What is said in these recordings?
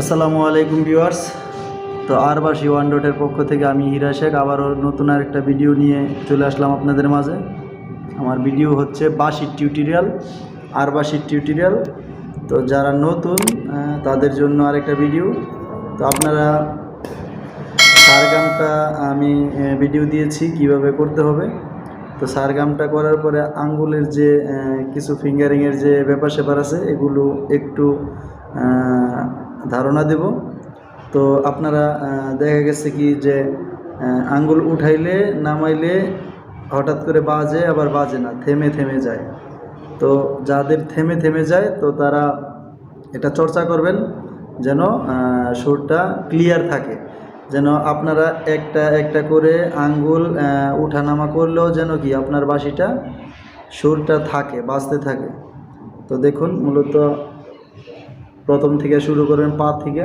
আসসালামু আলাইকুম ভিউয়ার্স। তো আর বাসি ওয়ান ডটের পক্ষ থেকে আমি হীরা শেখ, আবারও নতুন আর একটা ভিডিও নিয়ে চলে আসলাম আপনাদের মাঝে। আমার ভিডিও হচ্ছে বাসির টিউটোরিয়াল আর বাসির টিউটোরিয়াল। তো যারা নতুন তাদের জন্য আরেকটা ভিডিও। তো আপনারা সারগামটা আমি ভিডিও দিয়েছি, কীভাবে করতে হবে। তো সারগামটা করার পরে আঙ্গুলের যে কিছু ফিঙ্গারিংয়ের যে ব্যাপার স্যাপার আছে, এগুলো একটু ধারণা দেব। তো আপনারা দেখা গেছে কি যে আঙ্গুল উঠাইলে, নামাইলে হঠাৎ করে বাজে, আবার বাজে না, থেমে থেমে যায়। তো যাদের থেমে থেমে যায়, তো তারা এটা চর্চা করবেন যেন সুরটা ক্লিয়ার থাকে। যেন আপনারা একটা একটা করে আঙ্গুল উঠানামা করলেও যেন কি আপনার বাসিটা সুরটা থাকে, বাজতে থাকে। তো দেখুন, মূলত প্রথম থেকে শুরু করবেন, পা থেকে।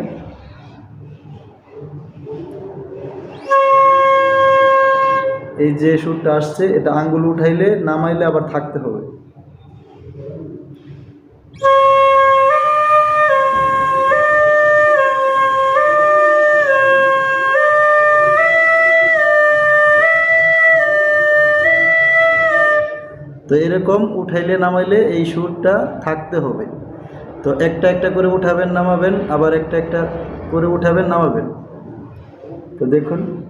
এই যে সুরটা আসছে, এটা আঙ্গুল উঠাইলে, নামাইলে আবার থাকতে হবে। তো এরকম উঠাইলে, নামাইলে এই সুরটা থাকতে হবে। তো একটা একটা করে উঠাবেন নামাবেন আবার একটা একটা করে উঠাবেন নামাবেন। তো দেখুন।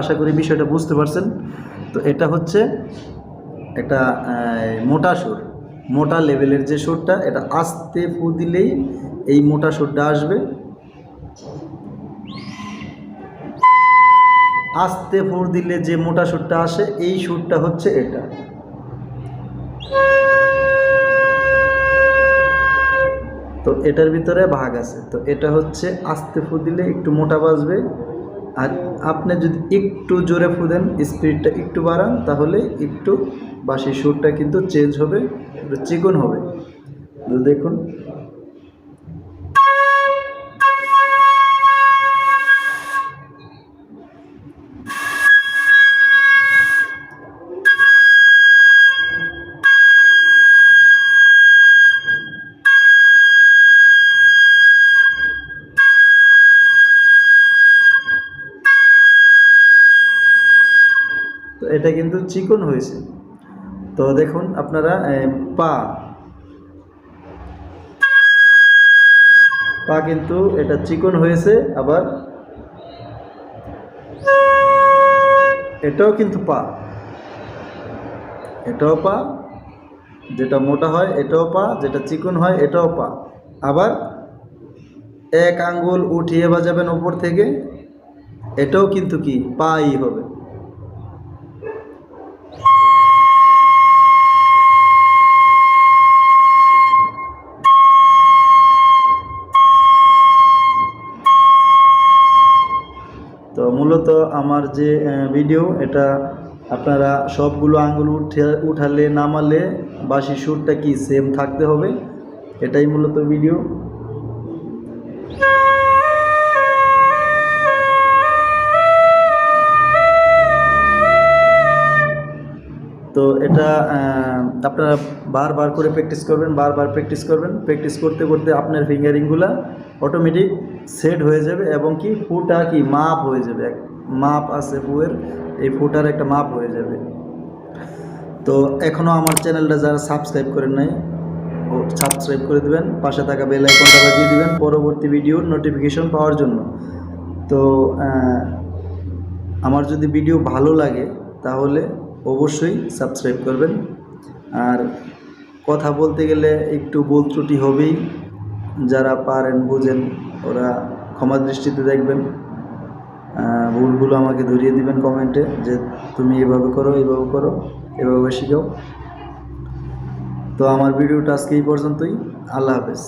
আশা করি বিষয়টা বুঝতে পারছেন। তো এটা হচ্ছে একটা মোটা সুর। মোটা লেভেলের যে সুরটা, এটা আস্তে ফু দিলেই এই মোটা সুরটা আসবে। আস্তে ফুর দিলে যে মোটা সুরটা আসে, এই সুরটা হচ্ছে এটা। তো এটার ভিতরে ভাগ আছে। তো এটা হচ্ছে আস্তে ফু দিলে একটু মোটা বাজবে। আর আপনি যদি একটু জোরে ফু দেন স্পিডটা একটু বাড়ান, তাহলে একটু বাসি সুরটা কিন্তু চেঞ্জ হবে চিকন হবে। দেখুন এটা কিন্তু চিকন হয়েছে। তো দেখুন আপনারা পা। পা কিন্তু এটা চিকন হয়েছে, আবার এটাও কিন্তু পা। এটাও পা, যেটা মোটা হয় এটাও পা, যেটা চিকন হয় এটাও পা। আবার এক আঙ্গুল উঠিয়ে বাজাবেন উপর থেকে, এটাও কিন্তু কি, পাই হবে। তো মূলত আমার যে ভিডিও এটা আপনারা সবগুলো আঙ্গুল উঠে, উঠালে, নামালে বাসি সুরটা কি সেম থাকতে হবে? এটাই মূলত ভিডিও তো এটা আপনারা বারবার করে প্র্যাকটিস করবেন, বারবার প্র্যাকটিস করবেন। প্র্যাকটিস করতে করতে আপনার ফিঙ্গারিংগুলো অটোমেটিক সেট হয়ে যাবে এবং কি ফুটা কি মাপ হয়ে যাবে। মাপ আছে ফুয়ের এই ফুটার একটা মাপ হয়ে যাবে। তো এখনও আমার চ্যানেলটা যারা সাবস্ক্রাইব করেন নাই, ও সাবস্ক্রাইব করে দেবেন, পাশে থাকা বেল আইকনটা বাজিয়ে দিবেন পরবর্তী ভিডিওর নোটিফিকেশন পাওয়ার জন্য। তো আমার যদি ভিডিও ভালো লাগে, তাহলে অবশ্যই সাবস্ক্রাইব করবেন। আর কথা বলতে গেলে একটু ভুল ত্রুটি হবেই। যারা পারেন, বুঝেন, ওরা ক্ষমা দৃষ্টিতে দেখবেন। ভুলগুলো আমাকে ধরিয়ে দিবেন কমেন্টে যে তুমি এভাবে করো এভাবে করো, এভাবে শিখাও। তো আমার ভিডিওটা আজকে এই পর্যন্তই। আল্লাহ হাফেজ।